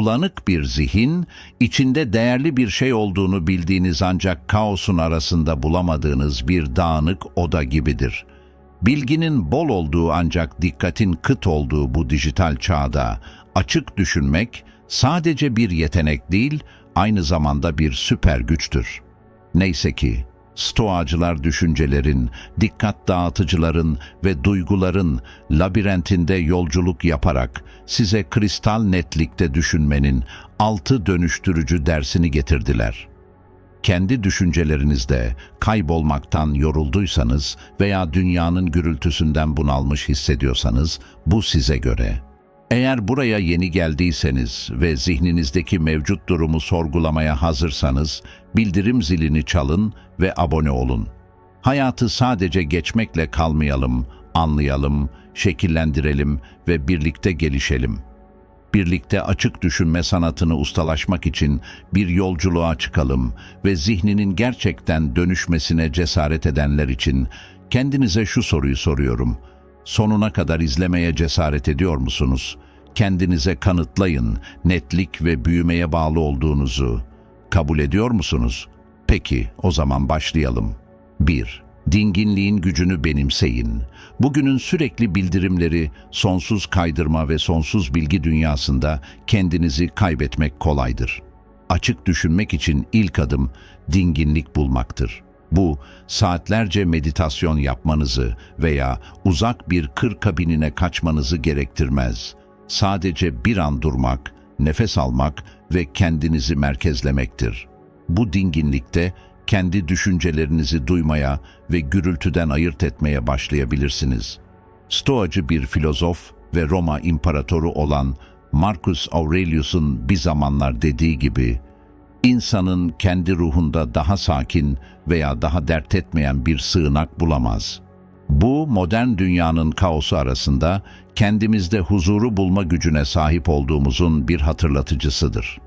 Bulanık bir zihin, içinde değerli bir şey olduğunu bildiğiniz ancak kaosun arasında bulamadığınız bir dağınık oda gibidir. Bilginin bol olduğu ancak dikkatin kıt olduğu bu dijital çağda açık düşünmek sadece bir yetenek değil, aynı zamanda bir süper güçtür. Neyse ki stoacılar düşüncelerin, dikkat dağıtıcıların ve duyguların labirentinde yolculuk yaparak size kristal netlikte düşünmenin altı dönüştürücü dersini getirdiler. Kendi düşüncelerinizde kaybolmaktan yorulduysanız veya dünyanın gürültüsünden bunalmış hissediyorsanız bu size göre. Eğer buraya yeni geldiyseniz ve zihninizdeki mevcut durumu sorgulamaya hazırsanız bildirim zilini çalın ve abone olun. Hayatı sadece geçmekle kalmayalım, anlayalım, şekillendirelim ve birlikte gelişelim. Birlikte açık düşünme sanatını ustalaşmak için bir yolculuğa çıkalım ve zihninin gerçekten dönüşmesine cesaret edenler için kendinize şu soruyu soruyorum. Sonuna kadar izlemeye cesaret ediyor musunuz? Kendinize kanıtlayın netlik ve büyümeye bağlı olduğunuzu. Kabul ediyor musunuz? Peki, o zaman başlayalım. 1. Dinginliğin gücünü benimseyin. Bugünün sürekli bildirimleri, sonsuz kaydırma ve sonsuz bilgi dünyasında kendinizi kaybetmek kolaydır. Açık düşünmek için ilk adım dinginlik bulmaktır. Bu, saatlerce meditasyon yapmanızı veya uzak bir kır kabinine kaçmanızı gerektirmez. Sadece bir an durmak, nefes almak ve kendinizi merkezlemektir. Bu dinginlikte kendi düşüncelerinizi duymaya ve gürültüden ayırt etmeye başlayabilirsiniz. Stoacı bir filozof ve Roma imparatoru olan Marcus Aurelius'un bir zamanlar dediği gibi, insanın kendi ruhunda daha sakin veya daha dert etmeyen bir sığınak bulamaz. Bu modern dünyanın kaosu arasında kendimizde huzuru bulma gücüne sahip olduğumuzun bir hatırlatıcısıdır.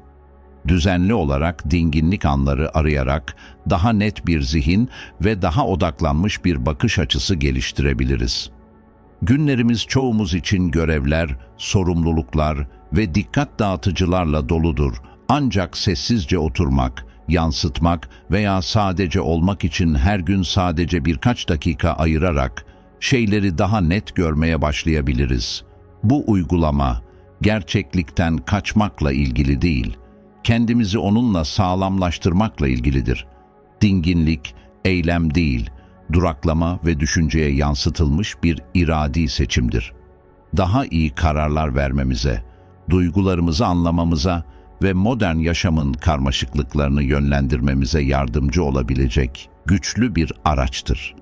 Düzenli olarak dinginlik anları arayarak daha net bir zihin ve daha odaklanmış bir bakış açısı geliştirebiliriz. Günlerimiz çoğumuz için görevler, sorumluluklar ve dikkat dağıtıcılarla doludur. Ancak sessizce oturmak, yansıtmak veya sadece olmak için her gün sadece birkaç dakika ayırarak şeyleri daha net görmeye başlayabiliriz. Bu uygulama gerçeklikten kaçmakla ilgili değil, kendimizi onunla sağlamlaştırmakla ilgilidir. Dinginlik, eylem değil, duraklama ve düşünceye yansıtılmış bir iradi seçimdir. Daha iyi kararlar vermemize, duygularımızı anlamamıza ve modern yaşamın karmaşıklıklarını yönlendirmemize yardımcı olabilecek güçlü bir araçtır.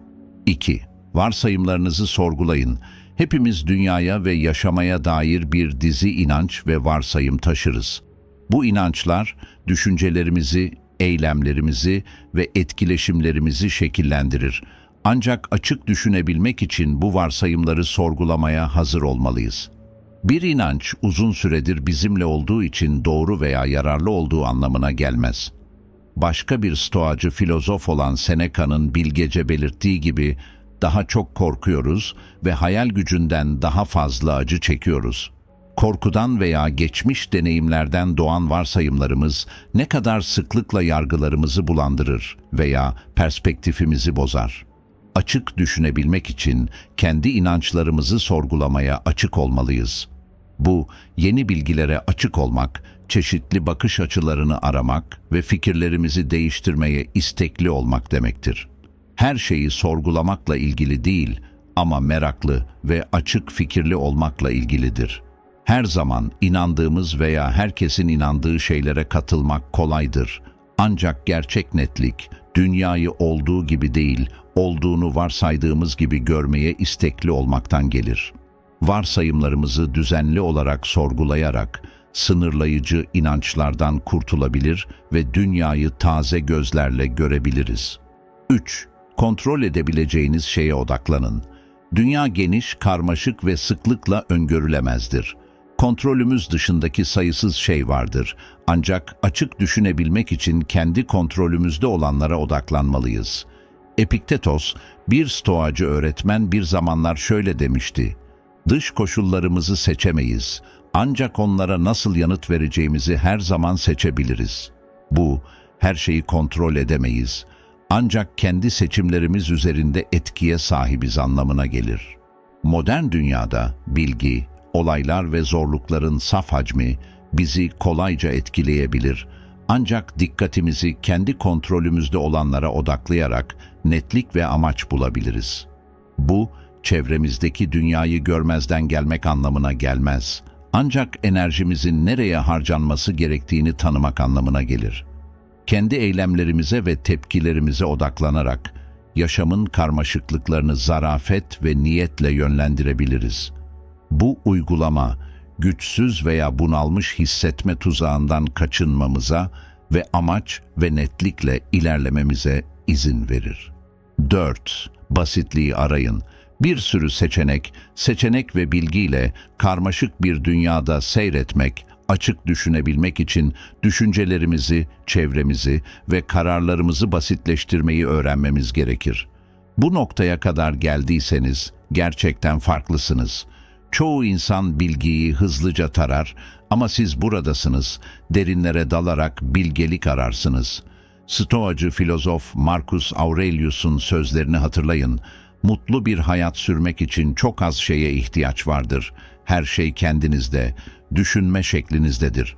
2. Varsayımlarınızı sorgulayın. Hepimiz dünyaya ve yaşamaya dair bir dizi inanç ve varsayım taşırız. Bu inançlar düşüncelerimizi, eylemlerimizi ve etkileşimlerimizi şekillendirir. Ancak açık düşünebilmek için bu varsayımları sorgulamaya hazır olmalıyız. Bir inanç uzun süredir bizimle olduğu için doğru veya yararlı olduğu anlamına gelmez. Başka bir stoacı filozof olan Seneca'nın bilgece belirttiği gibi daha çok korkuyoruz ve hayal gücünden daha fazla acı çekiyoruz. Korkudan veya geçmiş deneyimlerden doğan varsayımlarımız ne kadar sıklıkla yargılarımızı bulandırır veya perspektifimizi bozar. Açık düşünebilmek için kendi inançlarımızı sorgulamaya açık olmalıyız. Bu, yeni bilgilere açık olmak, çeşitli bakış açılarını aramak ve fikirlerimizi değiştirmeye istekli olmak demektir. Her şeyi sorgulamakla ilgili değil ama meraklı ve açık fikirli olmakla ilgilidir. Her zaman inandığımız veya herkesin inandığı şeylere katılmak kolaydır. Ancak gerçek netlik, dünyayı olduğu gibi değil, olduğunu varsaydığımız gibi görmeye istekli olmaktan gelir. Varsayımlarımızı düzenli olarak sorgulayarak, sınırlayıcı inançlardan kurtulabilir ve dünyayı taze gözlerle görebiliriz. 3. Kontrol edebileceğiniz şeye odaklanın. Dünya geniş, karmaşık ve sıklıkla öngörülemezdir. Kontrolümüz dışındaki sayısız şey vardır. Ancak açık düşünebilmek için kendi kontrolümüzde olanlara odaklanmalıyız. Epiktetos, bir stoacı öğretmen bir zamanlar şöyle demişti. Dış koşullarımızı seçemeyiz Ancak onlara nasıl yanıt vereceğimizi her zaman seçebiliriz. Bu, her şeyi kontrol edemeyiz. Ancak kendi seçimlerimiz üzerinde etkiye sahibiz anlamına gelir. Modern dünyada bilgi, olaylar ve zorlukların saf hacmi bizi kolayca etkileyebilir. Ancak dikkatimizi kendi kontrolümüzde olanlara odaklayarak netlik ve amaç bulabiliriz. Bu, çevremizdeki dünyayı görmezden gelmek anlamına gelmez. Ancak enerjimizin nereye harcanması gerektiğini tanımak anlamına gelir. Kendi eylemlerimize ve tepkilerimize odaklanarak yaşamın karmaşıklıklarını zarafet ve niyetle yönlendirebiliriz. Bu uygulama, güçsüz veya bunalmış hissetme tuzağından kaçınmamıza ve amaç ve netlikle ilerlememize izin verir. 4. Basitliği arayın. Bir sürü seçenek, seçenek ve bilgiyle karmaşık bir dünyada seyretmek, açık düşünebilmek için düşüncelerimizi, çevremizi ve kararlarımızı basitleştirmeyi öğrenmemiz gerekir. Bu noktaya kadar geldiyseniz gerçekten farklısınız. Çoğu insan bilgiyi hızlıca tarar ama siz buradasınız, derinlere dalarak bilgelik ararsınız. Stoacı filozof Marcus Aurelius'un sözlerini hatırlayın. Mutlu bir hayat sürmek için çok az şeye ihtiyaç vardır. Her şey kendinizde, düşünme şeklinizdedir.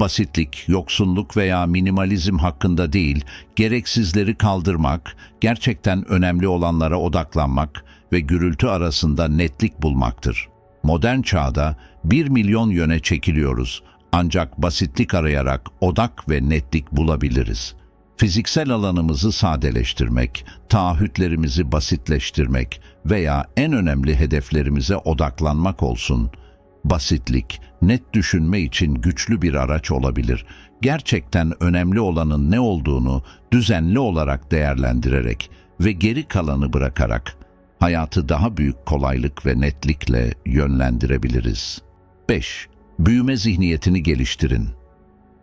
Basitlik, yoksunluk veya minimalizm hakkında değil, gereksizleri kaldırmak, gerçekten önemli olanlara odaklanmak ve gürültü arasında netlik bulmaktır. Modern çağda bir milyon yöne çekiliyoruz ancak basitlik arayarak odak ve netlik bulabiliriz. Fiziksel alanımızı sadeleştirmek, taahhütlerimizi basitleştirmek veya en önemli hedeflerimize odaklanmak olsun. Basitlik, net düşünme için güçlü bir araç olabilir. Gerçekten önemli olanın ne olduğunu düzenli olarak değerlendirerek ve geri kalanı bırakarak hayatı daha büyük kolaylık ve netlikle yönlendirebiliriz. 5. Büyüme zihniyetini geliştirin.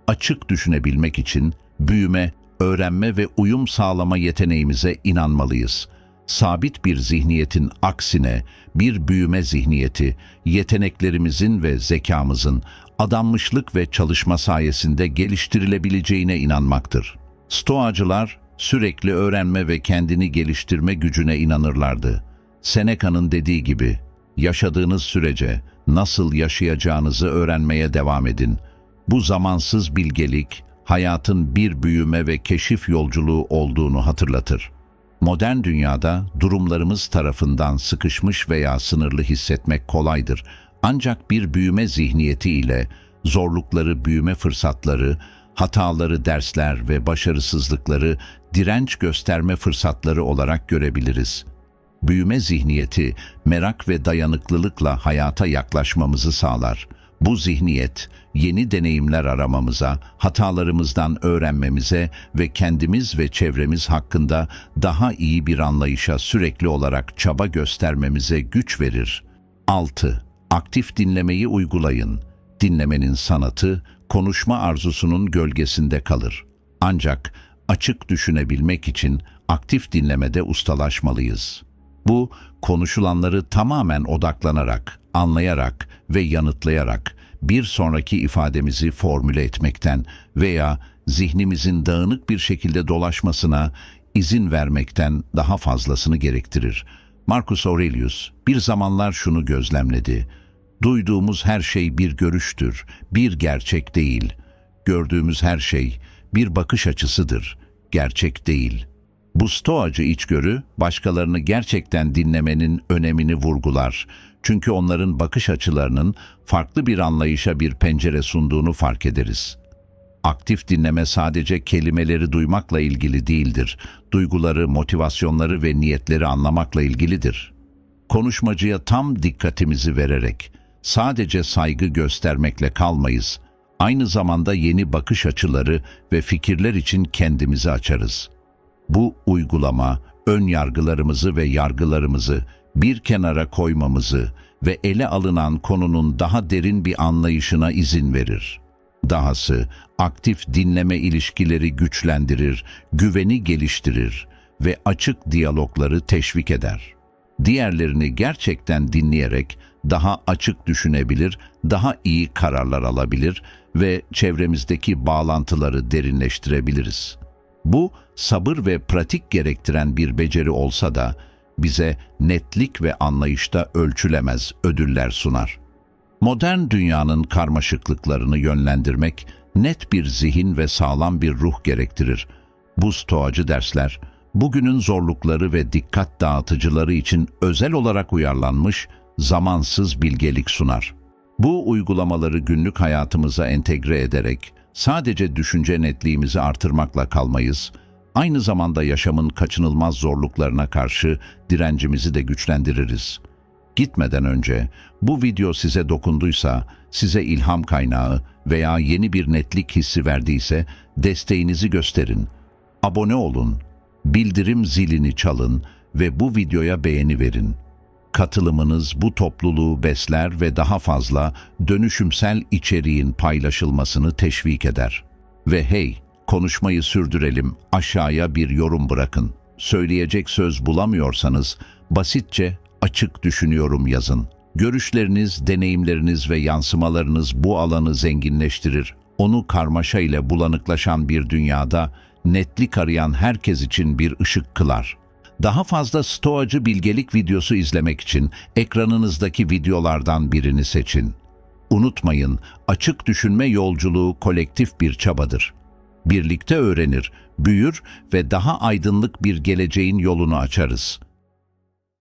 Açık düşünebilmek için büyüme, öğrenme ve uyum sağlama yeteneğimize inanmalıyız. Sabit bir zihniyetin aksine bir büyüme zihniyeti, yeteneklerimizin ve zekamızın adanmışlık ve çalışma sayesinde geliştirilebileceğine inanmaktır. Stoacılar sürekli öğrenme ve kendini geliştirme gücüne inanırlardı. Seneca'nın dediği gibi, yaşadığınız sürece nasıl yaşayacağınızı öğrenmeye devam edin. Bu zamansız bilgelik, hayatın bir büyüme ve keşif yolculuğu olduğunu hatırlatır. Modern dünyada durumlarımız tarafından sıkışmış veya sınırlı hissetmek kolaydır. Ancak bir büyüme zihniyeti ile zorlukları büyüme fırsatları, hataları dersler ve başarısızlıkları direnç gösterme fırsatları olarak görebiliriz. Büyüme zihniyeti, merak ve dayanıklılıkla hayata yaklaşmamızı sağlar. Bu zihniyet, yeni deneyimler aramamıza, hatalarımızdan öğrenmemize ve kendimiz ve çevremiz hakkında daha iyi bir anlayışa sürekli olarak çaba göstermemize güç verir. 6. Aktif dinlemeyi uygulayın. Dinlemenin sanatı, konuşma arzusunun gölgesinde kalır. Ancak açık düşünebilmek için aktif dinlemede ustalaşmalıyız. Bu, konuşulanları tamamen odaklanarak, anlayarak ve yanıtlayarak bir sonraki ifademizi formüle etmekten veya zihnimizin dağınık bir şekilde dolaşmasına izin vermekten daha fazlasını gerektirir. Marcus Aurelius bir zamanlar şunu gözlemledi. Duyduğumuz her şey bir görüştür, bir gerçek değil. Gördüğümüz her şey bir bakış açısıdır, gerçek değil. Bu stoacı içgörü, başkalarını gerçekten dinlemenin önemini vurgular. Çünkü onların bakış açılarının farklı bir anlayışa bir pencere sunduğunu fark ederiz. Aktif dinleme sadece kelimeleri duymakla ilgili değildir. Duyguları, motivasyonları ve niyetleri anlamakla ilgilidir. Konuşmacıya tam dikkatimizi vererek, sadece saygı göstermekle kalmayız, aynı zamanda yeni bakış açıları ve fikirler için kendimizi açarız. Bu uygulama, ön yargılarımızı ve yargılarımızı bir kenara koymamızı ve ele alınan konunun daha derin bir anlayışına izin verir. Dahası aktif dinleme ilişkileri güçlendirir, güveni geliştirir ve açık diyalogları teşvik eder. Diğerlerini gerçekten dinleyerek daha açık düşünebilir, daha iyi kararlar alabilir ve çevremizdeki bağlantıları derinleştirebiliriz. Bu sabır ve pratik gerektiren bir beceri olsa da bize netlik ve anlayışta ölçülemez ödüller sunar. Modern dünyanın karmaşıklıklarını yönlendirmek net bir zihin ve sağlam bir ruh gerektirir. Bu stoacı dersler, bugünün zorlukları ve dikkat dağıtıcıları için özel olarak uyarlanmış zamansız bilgelik sunar. Bu uygulamaları günlük hayatımıza entegre ederek sadece düşünce netliğimizi artırmakla kalmayız, aynı zamanda yaşamın kaçınılmaz zorluklarına karşı direncimizi de güçlendiririz. Gitmeden önce bu video size dokunduysa, size ilham kaynağı veya yeni bir netlik hissi verdiyse desteğinizi gösterin. Abone olun, bildirim zilini çalın ve bu videoya beğeni verin. Katılımınız bu topluluğu besler ve daha fazla dönüşümsel içeriğin paylaşılmasını teşvik eder. Ve hey, konuşmayı sürdürelim, aşağıya bir yorum bırakın. Söyleyecek söz bulamıyorsanız basitçe açık düşünüyorum yazın. Görüşleriniz, deneyimleriniz ve yansımalarınız bu alanı zenginleştirir. Onu karmaşa ile bulanıklaşan bir dünyada netlik arayan herkes için bir ışık kılar. Daha fazla stoacı bilgelik videosu izlemek için ekranınızdaki videolardan birini seçin. Unutmayın, açık düşünme yolculuğu kolektif bir çabadır. Birlikte öğrenir, büyür ve daha aydınlık bir geleceğin yolunu açarız.''